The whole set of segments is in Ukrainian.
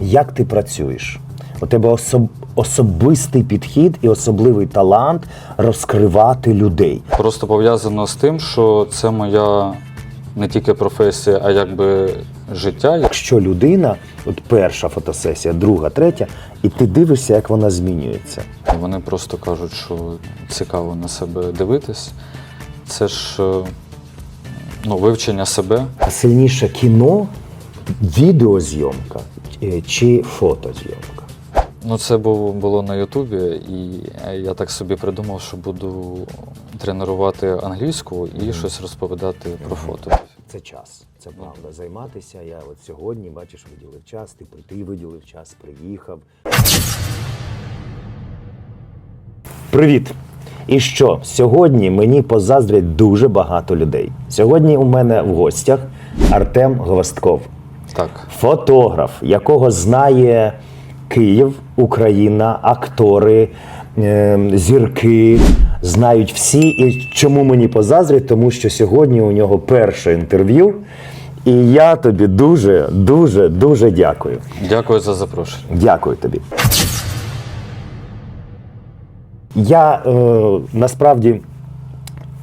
Як ти працюєш? У тебе особ... особистий підхід і особливий талант розкривати людей. Просто пов'язано з тим, що це моя не тільки професія, а якби життя. Якщо людина, от перша фотосесія, друга, третя, і ти дивишся, як вона змінюється. Вони просто кажуть, що цікаво на себе дивитись. Це ж е, ну, вивчення себе. А сильніше кіно, відеозйомка чи фотозйомка. Ну, це було на Ютубі, і я так собі придумав, що буду тренувати англійську і щось розповідати про фото. Це час, це правда. Займатися. Я от сьогодні, бачиш, виділив час, ти, ти виділив час, приїхав. Привіт! І що? Сьогодні мені позаздрять дуже багато людей. Сьогодні у мене в гостях Артем Гвостков, Так. фотограф, якого знає Київ, Україна, актори, е, зірки, знають всі. І чому мені позаздрять? Тому що сьогодні у нього перше інтерв'ю. І я тобі дуже, дуже, дуже дякую. Дякую за запрошення. Дякую тобі. Я е, насправді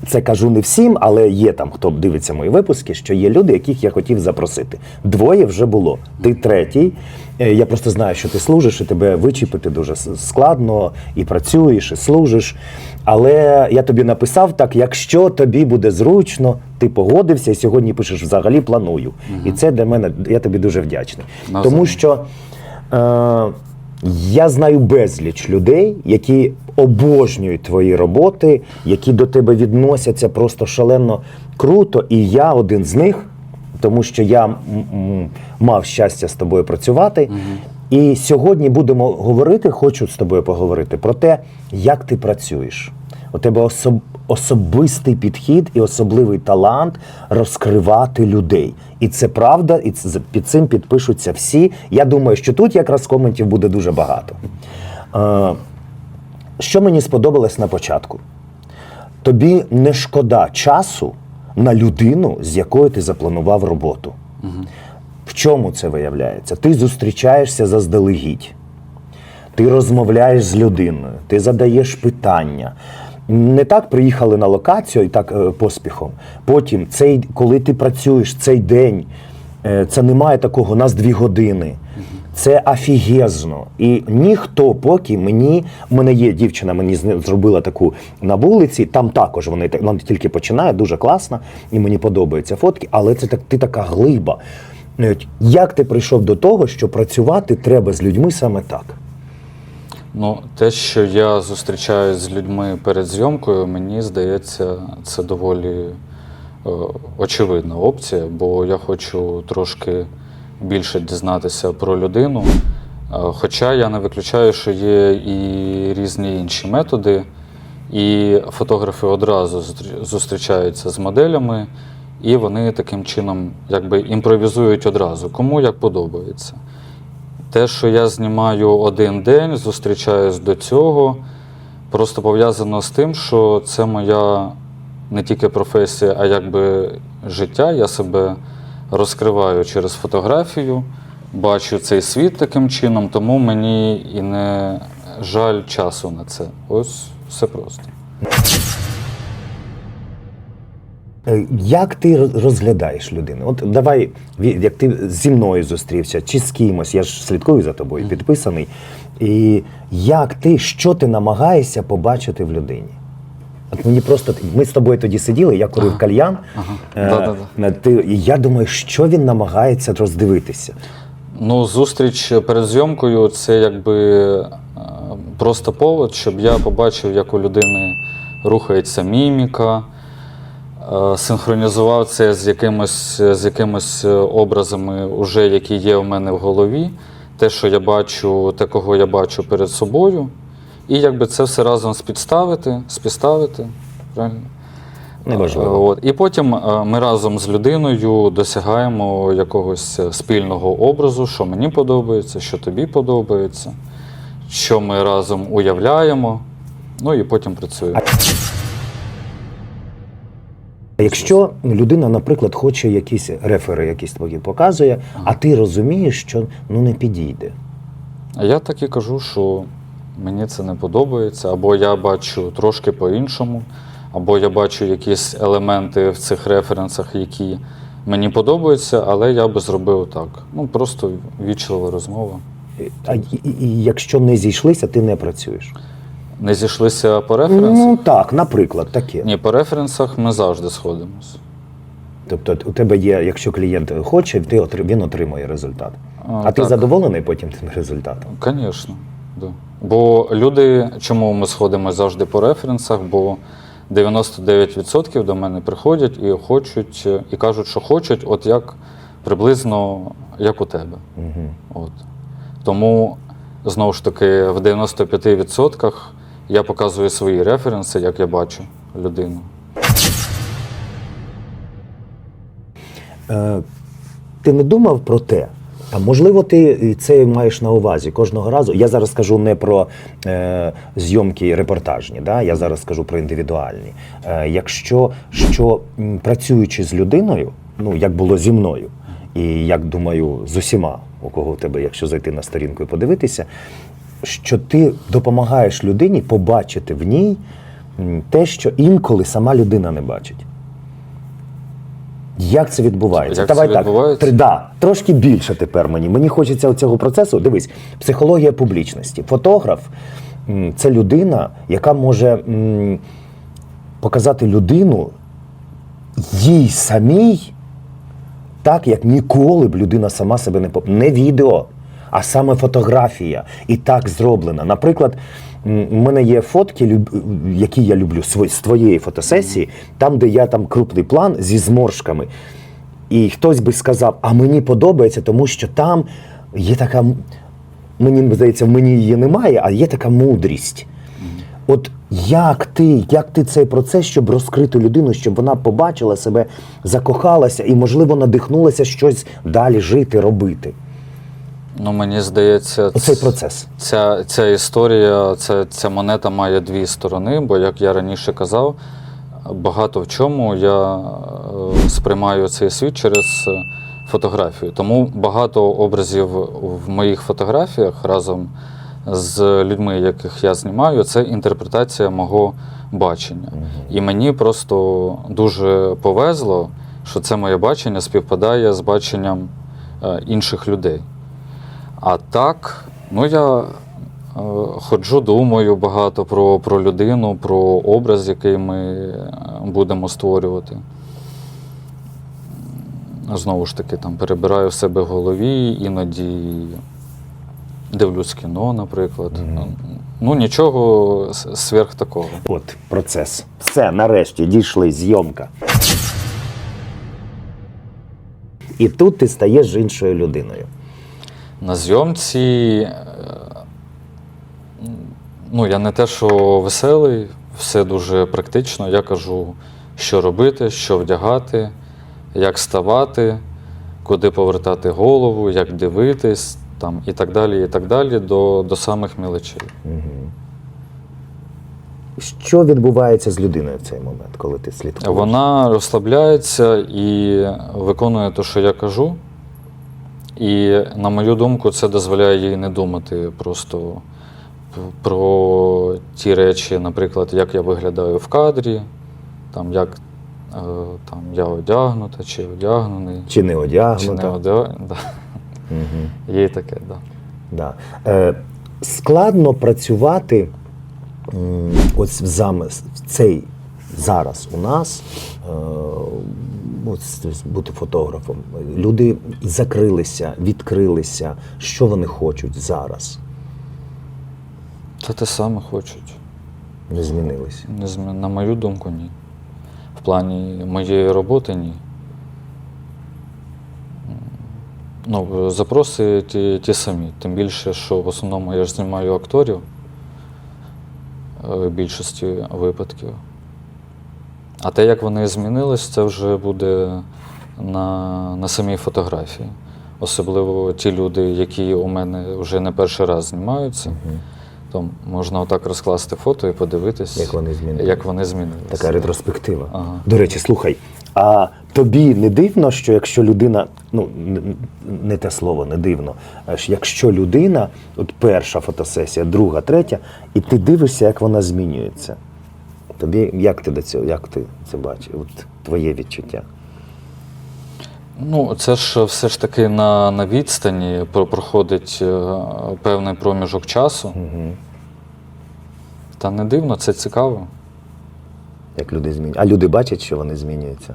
це кажу не всім, але є там, хто дивиться мої випуски, що є люди, яких я хотів запросити. Двоє вже було. Ти третій. Е, Я просто знаю, що ти служиш, і тебе вичіпити дуже складно, і працюєш, і служиш. Але я тобі написав так: якщо тобі буде зручно, ти погодився і сьогодні пишеш взагалі планую. І це для мене я тобі дуже вдячний. Навзаєм. Тому що е, я знаю безліч людей, які обожнюють твої роботи, які до тебе відносяться просто шалено круто. І я один з них, тому що я мав щастя з тобою працювати. І сьогодні будемо говорити, хочу з тобою поговорити про те, як ти працюєш. У тебе особ, особистий підхід і особливий талант розкривати людей. І це правда, і це, під цим підпишуться всі. Я думаю, що тут якраз коментів буде дуже багато. Е, що мені сподобалось на початку? Тобі не шкода часу на людину, з якою ти запланував роботу. В чому це виявляється? Ти зустрічаєшся заздалегідь, ти розмовляєш з людиною, ти задаєш питання. Не так приїхали на локацію і так е, поспіхом. Потім, цей, коли ти працюєш цей день, е, це немає такого, у нас дві години. Це афігезно. І ніхто поки мені, у мене є дівчина, мені зробила таку на вулиці. Там також вони вона тільки починає, дуже класно, і мені подобаються фотки, але це так, ти така глиба. Як ти прийшов до того, що працювати треба з людьми саме так? Ну, те, що я зустрічаюсь з людьми перед зйомкою, мені здається, це доволі е, очевидна опція, бо я хочу трошки більше дізнатися про людину. Е, Хоча я не виключаю, що є і різні інші методи, і фотографи одразу зустрічаються з моделями, і вони таким чином якби імпровізують одразу, кому як подобається. Те, що я знімаю один день, зустрічаюсь до цього, просто пов'язано з тим, що це моя не тільки професія, а якби життя. Я себе розкриваю через фотографію, бачу цей світ таким чином, тому мені і не жаль часу на це. Ось все просто. Е, Як ти розглядаєш людину? От давай, як ти зі мною зустрівся, чи з кимось, я ж слідкую за тобою, підписаний. І як ти, що ти намагаєшся побачити в людині? От мені просто ми з тобою тоді сиділи, я курив кальян. ага. е, ти, і я думаю, що він намагається роздивитися. Ну, зустріч перед зйомкою це якби е, просто повод, щоб я побачив, як у людини рухається міміка, синхронізував це з якимось, з якимось образами, уже, які є у мене в голові. Те, що я бачу, те, кого я бачу перед собою. І якби це все разом спідставити, співставити. Правильно? Неважливо. От. І потім е, ми разом з людиною досягаємо якогось е, спільного образу, що мені подобається, що тобі подобається, що ми разом уявляємо, ну і потім працюємо. Якщо людина, наприклад, хоче якісь рефери, якісь твої показує, а ти розумієш, що ну не підійде. А я так і кажу, що мені це не подобається, або я бачу трошки по-іншому, або я бачу якісь елементи в цих референсах, які мені подобаються, але я би зробив так. Ну, просто вічлива розмова. А і, і- і якщо не зійшлися, ти не працюєш. Не зійшлися по референсах? Ну так, наприклад, таке. Ні, по референсах ми завжди сходимося. Тобто у тебе є, якщо клієнт хоче, ти отри- він отримує результат. А, А ти так. задоволений потім тим результатом? Звісно, да. Бо люди, чому ми сходимо завжди по референсах, бо 99% до мене приходять і хочуть, і кажуть, що хочуть, от як приблизно як у тебе. Угу. От. Тому, знову ж таки, в 95% я показую свої референси, як я бачу людину. Е, ти не думав про те? А можливо, ти це маєш на увазі кожного разу. Я зараз кажу не про е, зйомки репортажні, да? я зараз кажу про індивідуальні. Е, якщо що працюючи з людиною, ну як було зі мною, і як думаю, з усіма, у кого в тебе, якщо зайти на сторінку і подивитися, що ти допомагаєш людині побачити в ній те, що інколи сама людина не бачить. Як це відбувається? Як Давай це так. відбувається? Три- да, трошки більше тепер мені. Мені хочеться цього процесу. Дивись, психологія публічності. Фотограф це людина, яка може показати людину їй самій, так як ніколи б людина сама себе не поп... не відео, а саме фотографія. І так зроблена. Наприклад, у мене є фотки, які я люблю з твоєї фотосесії, там, де я там крупний план зі зморшками. І хтось би сказав, а мені подобається, тому що там є така. Мені здається, в мені її немає, а є така мудрість. От як ти, як ти цей процес, щоб розкрити людину, щоб вона побачила себе, закохалася і, можливо, надихнулася щось далі жити, робити? Ну, мені здається, Оцей ц- процес. Ця, ця історія, ця, ця монета має дві сторони, бо, як я раніше казав, багато в чому я е, сприймаю цей світ через фотографію. Тому багато образів в моїх фотографіях разом з людьми, яких я знімаю, це інтерпретація мого бачення. І мені просто дуже повезло, що це моє бачення співпадає з баченням е, інших людей. А так, ну я е, ходжу, думаю багато про, про людину, про образ, який ми е, будемо створювати. Знову ж таки, там перебираю в себе в голові, іноді дивлюсь кіно, наприклад. Ну, нічого сверх такого. От процес. Все, нарешті дійшли, зйомка. І тут ти стаєш іншою людиною. На зйомці. е, Ну, я не те, що веселий, все дуже практично. Я кажу, що робити, що вдягати, як ставати, куди повертати голову, як дивитись, там, і так далі, і так далі, до, до самих мілочей. Що відбувається з людиною в цей момент, коли ти слідкуєш? Вона розслабляється і виконує те, що я кажу. І, на мою думку, це дозволяє їй не думати просто про ті речі, наприклад, як я виглядаю в кадрі, там, як е, там, я одягнута, чи одягнений, Чи не чи не одягнута. Да. Угу. Є і таке, так. Да. Да. Е, складно працювати ось в замис, в цей зараз у нас. Е, с- бути фотографом. Люди закрилися, відкрилися. Що вони хочуть зараз? Та те саме хочуть. Не змінилися. Не змі- На мою думку, ні. В плані моєї роботи ні. Ну, запроси ті, ті самі. Тим більше, що в основному я ж знімаю акторів е, в більшості випадків. А те, як вони змінились, це вже буде на, на самій фотографії. Особливо ті люди, які у мене вже не перший раз знімаються. То можна отак розкласти фото і подивитись, Як вони змінились. Як вони змінилися. Така ретроспектива. Ага. До речі, слухай, а тобі не дивно, що якщо людина, ну не те слово, не дивно, якщо людина, от перша фотосесія, друга, третя, і ти дивишся, як вона змінюється. Тобі як ти до цього, як ти це бачиш? От твоє відчуття. Ну, це ж все ж таки на, на відстані проходить е, певний проміжок часу. Угу. Та не дивно, це цікаво. Як люди змінюються. А люди бачать, що вони змінюються.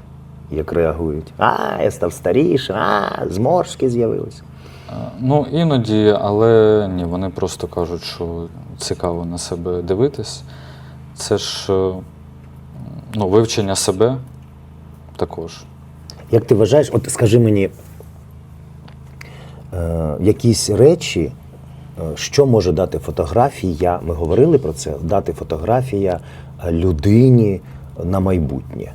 Як реагують. А, я став старішим, а, зморшки з'явилися. Е, Ну, іноді, але ні, вони просто кажуть, що цікаво на себе дивитись. Це ж е, ну, вивчення себе також. Як ти вважаєш, от скажи мені е, якісь речі, е, що може дати фотографія, ми говорили про це, дати фотографія е, людині на майбутнє.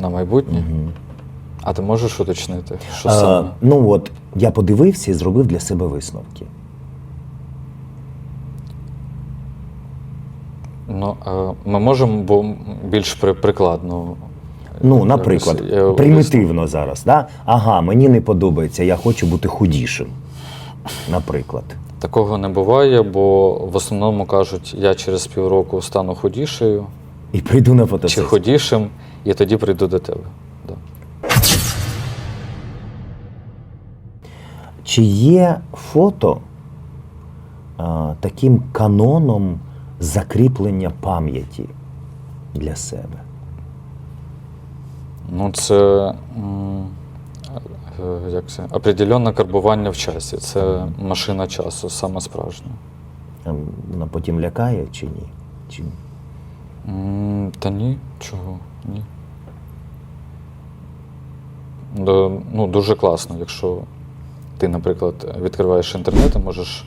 На майбутнє. А ти можеш уточнити, що Е, саме? ну от я подивився і зробив для себе висновки. Ну, ми можемо бо більш прикладно. Ну, наприклад, е, примітивно зараз, да? ага, мені не подобається, я хочу бути худішим. Наприклад. Такого не буває, бо в основному кажуть, я через півроку стану худішою І прийду на чи худішим, і тоді прийду до тебе. Да. Чи є фото а, таким каноном закріплення пам'яті для себе? Ну, це е, як це? определенне карбування в часі. Це машина часу, саме справжня. Ем, Вона потім лякає чи ні? Чи... Та ні, чого? Ні. Ну, дуже класно, якщо ти, наприклад, відкриваєш інтернет і можеш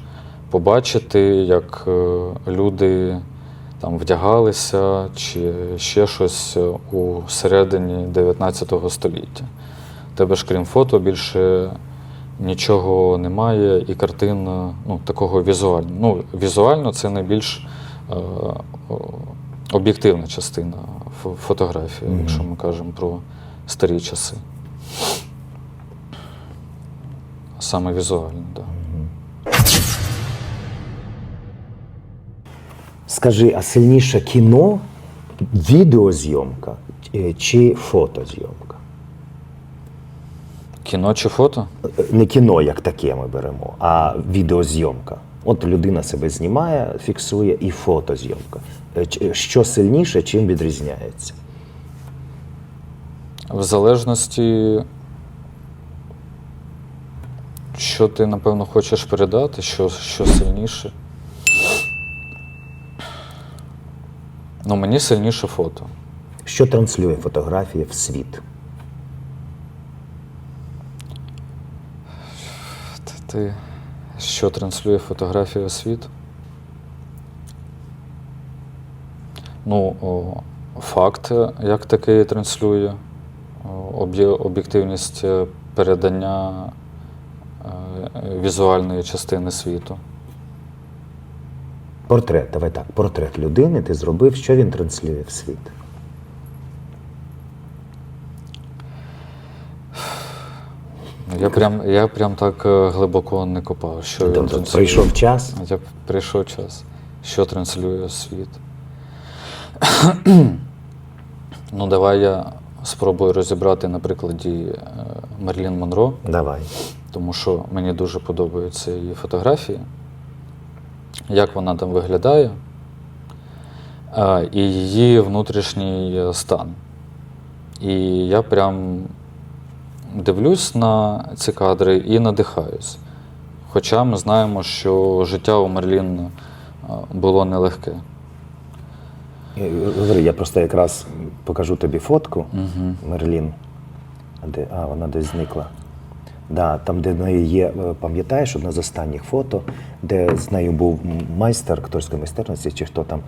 побачити, як е, люди там вдягалися чи ще щось у середині 19 століття. Тебе ж крім фото більше нічого немає, і картин ну, такого візуального. Ну, візуально це найбільш е, об'єктивна частина фо- фотографії, Мгм. якщо ми кажемо про старі часи. Саме візуально, так. Да. Скажи, а сильніше кіно, відеозйомка е, чи фотозйомка? Кіно чи фото? Е, Не кіно як таке ми беремо, а відеозйомка. От людина себе знімає, фіксує, і фотозйомка. Е, Що сильніше, чим відрізняється? В залежності, що ти, напевно, хочеш передати, що, що сильніше. Ну, мені сильніше фото. Що транслює фотографія в світ? Та Ти, що транслює фотографія у світ? Ну, о, факт, як такий транслює, об'єктивність е, передання е, візуальної частини світу. Портрет, давай так, портрет людини ти зробив, що він транслює в світ? Я прям, я прям так е, глибоко не копав, що він Тобто транслює. прийшов час, Я прийшов час. Що транслює світ? ну, давай я спробую розібрати на прикладі е, Мерлін Монро, давай. тому що мені дуже подобаються її фотографії, як вона там виглядає, і її внутрішній е, стан. І я прям дивлюсь на ці кадри і надихаюсь. Хоча ми знаємо, що життя у Мерлін е, було нелегке. Е, я просто якраз покажу тобі фотку Угу. Мерлін. А Де, а, вона десь зникла. Да, там, де в неї є, е, пам'ятаєш, одне з останніх фото, де з нею був майстер акторської майстерності, чи хто там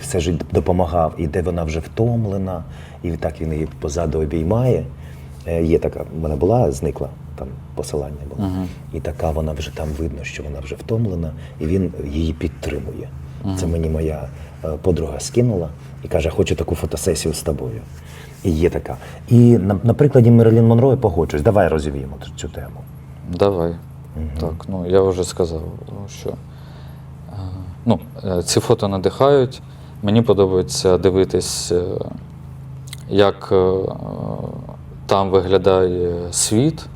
все ж допомагав, і де вона вже втомлена, і так він її позаду обіймає. Е, Є така, в мене була, зникла там посилання було. Мгм. І така вона вже там видно, що вона вже втомлена, і він її підтримує. Це мені моя е, подруга скинула і каже: хочу таку фотосесію з тобою. Є така. І на, на прикладі Мерлін Монро я погоджуюсь. Давай розвіємо цю- тему. Давай. Так, ну я вже сказав, що е, ну, е, ці фото надихають. Мені подобається дивитись, е, як там виглядає світ.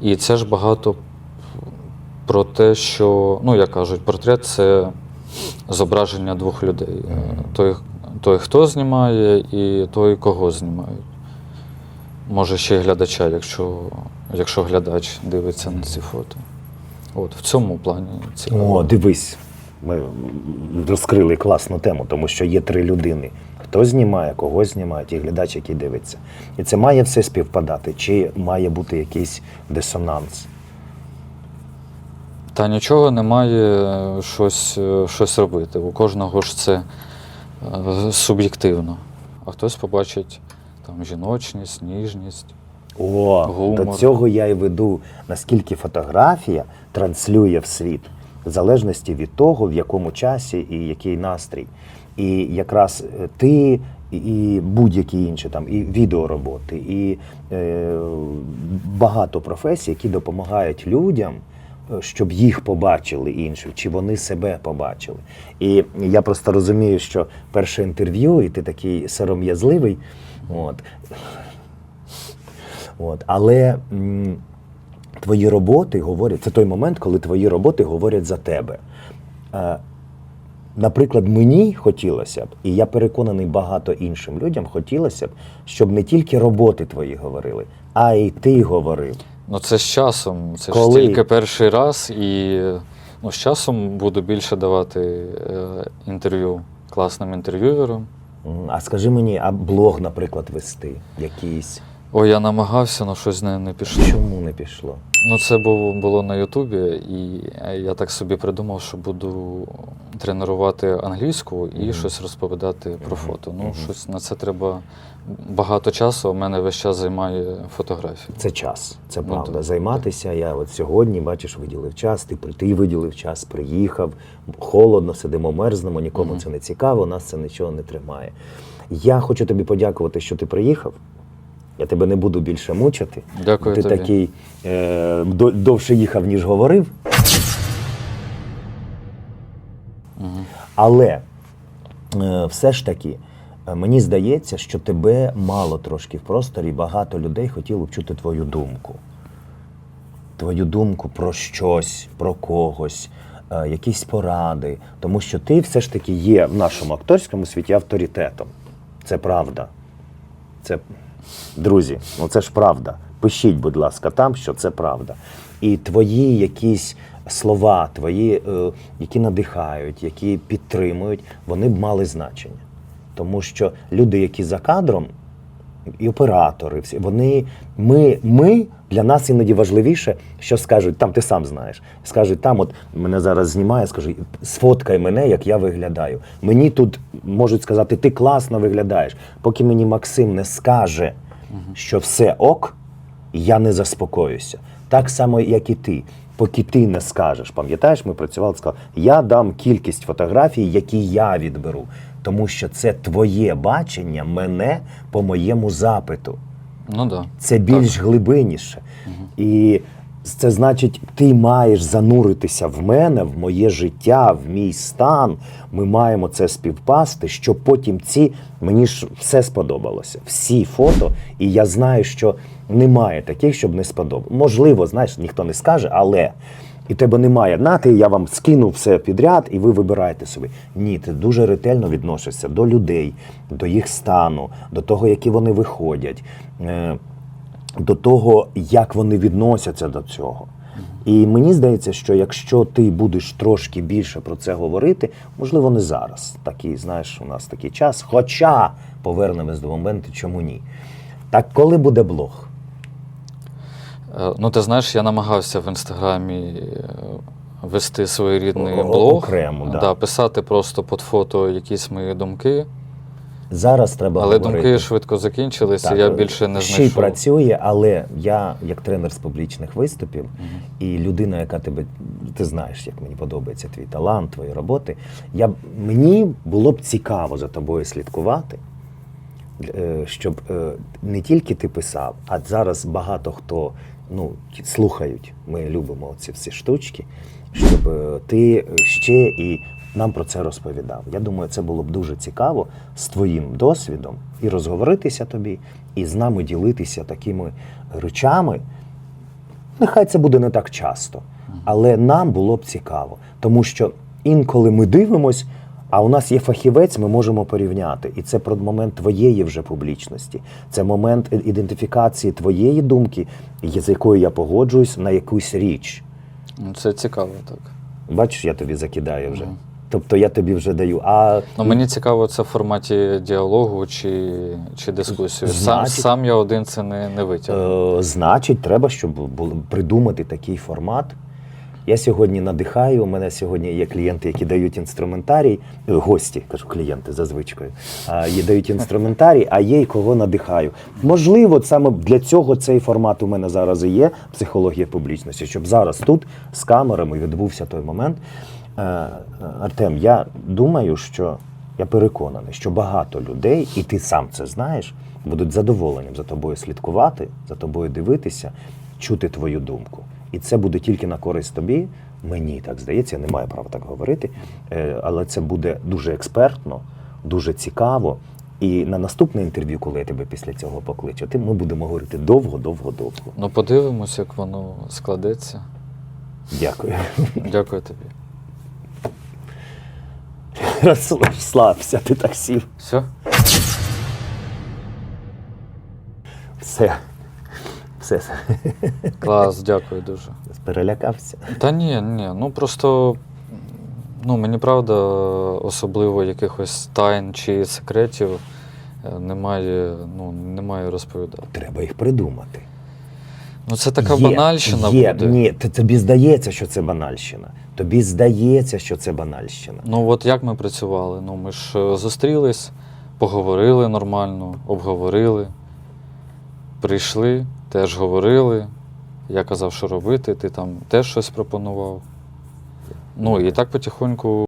І це ж багато про те, що, ну, як кажуть, портрет це зображення двох людей. Той, той, хто знімає, і той, кого знімають. Може, ще й глядача, якщо, якщо глядач дивиться на ці фото. От, в цьому плані цікаво. О, дивись, ми розкрили класну тему, тому що є три людини. Хто знімає, кого знімають, і глядач, який дивиться. І це має все співпадати, чи має бути якийсь дисонанс. Та нічого немає щось, е, щось робити. У кожного ж це е, суб'єктивно. А хтось побачить там жіночність, ніжність. О, Гумор. до цього я й веду, наскільки фотографія транслює в світ, в залежності від того, в якому часі і який настрій. І якраз е, ти і- і будь-які інші там, і відеороботи, і е, багато професій, які допомагають людям. Щоб їх побачили інші, чи вони себе побачили. І я просто розумію, що перше інтерв'ю, і ти такий сором'язливий. От, От. Але м, твої роботи говорять, це той момент, коли твої роботи говорять за тебе. Е, наприклад, мені хотілося б, і я переконаний багато іншим людям хотілося б, щоб не тільки роботи твої говорили, а й ти говорив. Ну це з часом. Це Коли? ж тільки перший раз, і ну, з часом буду більше давати е, інтерв'ю класним інтерв'юерам. А скажи мені, а блог, наприклад, вести якийсь? Ой, я намагався, але щось не, не пішло. Чому не пішло? Ну, це було, було на Ютубі, і я так собі придумав, що буду тренувати англійську і Мгм. щось розповідати про фото. Ну, Мгм. щось на це треба багато часу. У мене весь час займає фотографія. Це час, це Ну, правда. так. Займатися. Я от сьогодні, бачиш, виділив час, ти, при- ти виділив час, приїхав, холодно, сидимо, мерзнемо, нікому Мгм. це не цікаво, нас це нічого не тримає. Я хочу тобі подякувати, що ти приїхав. Я тебе не буду більше мучити. Дякую ти тобі. такий е, довше їхав, ніж говорив. Але е, все ж таки, е, мені здається, що тебе мало трошки в просторі, багато людей хотіло б чути твою думку. Твою думку про щось, про когось, е, якісь поради. Тому що ти все ж таки є в нашому акторському світі авторитетом. Це правда. Це, друзі, ну це ж правда. Пишіть, будь ласка, там, що це правда. І твої якісь слова, твої, е, які надихають, які підтримують, вони б мали значення. Тому що люди, які за кадром, і оператори, всі, вони, ми, ми для нас іноді важливіше, що скажуть, там ти сам знаєш. Скажуть, там, от мене зараз знімає, скажуть, сфоткай мене, як я виглядаю. Мені тут можуть сказати, ти класно виглядаєш. Поки мені Максим не скаже, що все ок, я не заспокоюся. Так само, як і ти. Поки ти не скажеш, пам'ятаєш, ми працювали, ти сказав, я дам кількість фотографій, які я відберу, тому що це твоє бачення мене по моєму запиту. Ну. Да. Це більш глибинніше. І це значить, ти маєш зануритися в мене, в моє життя, в мій стан. Ми маємо це співпасти, щоб потім ці мені ж все сподобалося. Всі фото, і я знаю, що немає таких, щоб не сподобалося. Можливо, знаєш, ніхто не скаже, але. І тебе немає нати, я вам скину все підряд, і ви вибираєте собі. Ні, ти дуже ретельно відносишся до людей, до їх стану, до того, які вони виходять, е, до того, як вони відносяться до цього. І мені здається, що якщо ти будеш трошки більше про це говорити, можливо, не зараз. Такий, знаєш, у нас такий час. Хоча повернемось до моменту, чому ні. Так коли буде блог? Е, Ну, ти знаєш, я намагався в інстаграмі е, вести своєрідний блог. окремо, да. да, писати просто під фото якісь мої думки. Зараз треба Але говорити. думки швидко закінчилися, Так, я більше не ще й працює, але я, як тренер з публічних виступів, Мгм. і людина, яка тебе, ти знаєш, як мені подобається твій талант, твої роботи. Я, мені було б цікаво за тобою слідкувати, е, щоб е, не тільки ти писав, а зараз багато хто ну, слухають. Ми любимо ці всі штучки, щоб е, ти ще і нам про це розповідав. Я думаю, це було б дуже цікаво з твоїм досвідом і розговоритися тобі, і з нами ділитися такими речами. Нехай це буде не так часто, але нам було б цікаво, тому що інколи ми дивимось, а у нас є фахівець, ми можемо порівняти. І це про момент твоєї вже публічності, це момент ідентифікації твоєї думки, з якою я погоджуюсь на якусь річ. Ну, Це цікаво, так. Бачиш, я тобі закидаю вже. Тобто я тобі вже даю. А Ну, мені цікаво, це в форматі діалогу чи, чи дискусії. Сам, Значить- сам я один це не, не витягну. Е, значить, треба, щоб було придумати такий формат. Я сьогодні надихаю. У мене сьогодні є клієнти, які дають інструментарій, е, гості, кажу, клієнти за звичкою. А, є дають інструментарій, а є й кого надихаю. Можливо, саме для цього цей формат у мене зараз і є психологія публічності, щоб зараз тут з камерами відбувся той момент. Е, е, Артем, я думаю, що я переконаний, що багато людей, і ти сам це знаєш, будуть задоволенням за тобою слідкувати, за тобою дивитися, чути твою думку. І це буде тільки на користь тобі. Мені так здається, я не маю права так говорити, е, але це буде дуже експертно, дуже цікаво. І на наступне інтерв'ю, коли я тебе після цього покличу, ти ми будемо говорити довго, довго, довго. Ну, подивимось, як воно складеться. Дякую. Дякую тобі. Розслабся, ти так сів. Все? Все. Все. Клас, дякую дуже. Перелякався. Та ні, ні, ну просто ну, мені правда особливо якихось тайн чи секретів е, немає, ну, немає розповідати. Треба їх придумати. Ну це така Є, банальщина є. буде. Ні, тобі здається, що це банальщина. Тобі здається, що це банальщина. Ну от як ми працювали? Ну ми ж е, зустрілись, поговорили нормально, обговорили, прийшли, теж говорили. Я казав, що робити, ти там теж щось пропонував. Ну і так потихоньку